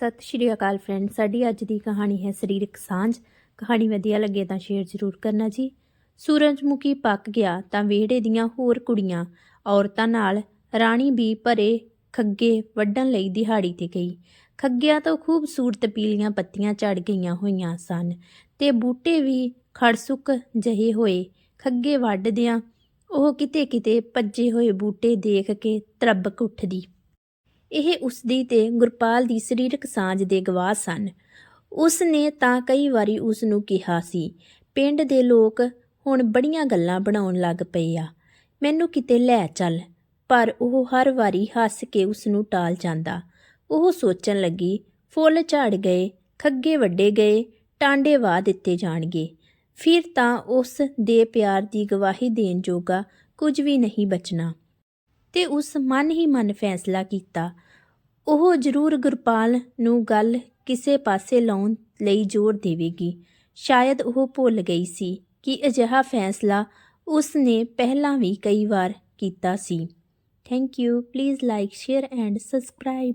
ਸਤਿ ਸ਼੍ਰੀ ਅਕਾਲ ਫਰੈਂਡ ਸਾਡੀ ਅੱਜ ਦੀ ਕਹਾਣੀ ਹੈ ਸਰੀਰਕ ਸਾਂਝ। ਕਹਾਣੀ ਵਧੀਆ ਲੱਗੇ ਤਾਂ ਸ਼ੇਅਰ ਜ਼ਰੂਰ ਕਰਨਾ ਜੀ। ਸੂਰਜਮੁਖੀ ਪੱਕ ਗਿਆ ਤਾਂ ਵਿਹੜੇ ਦੀਆਂ ਹੋਰ ਕੁੜੀਆਂ, ਔਰਤਾਂ ਨਾਲ ਰਾਣੀ ਵੀ ਭਰੇ ਖੱਗੇ ਵੱਢਣ ਲਈ ਦਿਹਾੜੀ ਤੇ ਗਈ। ਖੱਗਿਆਂ ਤੋਂ ਖੂਬਸੂਰਤ ਪੀਲੀਆਂ ਪੱਤੀਆਂ ਝੜ ਗਈਆਂ ਹੋਈਆਂ ਸਨ ਤੇ ਬੂਟੇ ਵੀ ਖੜਸੁੱਕ ਜਹੇ ਹੋਏ ਖੱਗੇ ਵੱਢਦਿਆਂ ਉਹ ਕਿਤੇ ਕਿਤੇ ਭੱਜੇ ਹੋਏ ਬੂਟੇ ਦੇਖ ਕੇ ਤਰਬਕ ਉੱਠਦੀ। ਇਹ ਉਸਦੀ ਤੇ ਗੁਰਪਾਲ ਦੀ ਸਰੀਰਕ ਸਾਂਝ ਦੇ ਗਵਾਹ ਸਨ। ਉਸ ਨੇ ਤਾਂ ਕਈ ਵਾਰੀ ਉਸ ਨੂੰ ਕਿਹਾ ਸੀ, ਪਿੰਡ ਦੇ ਲੋਕ ਹੁਣ ਬੜੀਆਂ ਗੱਲਾਂ ਬਣਾਉਣ ਲੱਗ ਪਏ ਆ। ਮੈਨੂੰ ਕਿਤੇ ਲੈ ਚੱਲ। ਪਰ ਉਹ ਹਰ ਵਾਰੀ ਹੱਸ ਕੇ ਉਸ ਨੂੰ ਟਾਲ ਜਾਂਦਾ। ਉਹ ਸੋਚਣ ਲੱਗੀ, ਫੁੱਲ ਝਾੜ ਗਏ, ਖੱਗੇ ਵੱਡੇ ਗਏ, ਟਾਂਡੇ ਵਾ ਦਿੱਤੇ ਜਾਣਗੇ। ਫਿਰ ਤਾਂ ਉਸ ਦੇ ਪਿਆਰ ਦੀ ਗਵਾਹੀ ਦੇਣ ਜੋਗਾ ਕੁਝ ਵੀ ਨਹੀਂ ਬਚਣਾ। ਤੇ ਉਸ ਮਨ ਹੀ ਮਨ ਫੈਸਲਾ ਕੀਤਾ। ਉਹ ਜ਼ਰੂਰ ਗੁਰਪਾਲ ਨੂੰ ਗੱਲ ਕਿਸੇ ਪਾਸੇ ਲਾਉਣ ਲਈ ਜ਼ੋਰ ਦੇਵੇਗੀ। ਸ਼ਾਇਦ ਉਹ ਭੁੱਲ ਗਈ ਸੀ ਕਿ ਅਜਿਹਾ ਫੈਸਲਾ ਉਸ ਨੇ ਪਹਿਲਾਂ ਵੀ ਕਈ ਵਾਰ ਕੀਤਾ ਸੀ। Thank you please like share and subscribe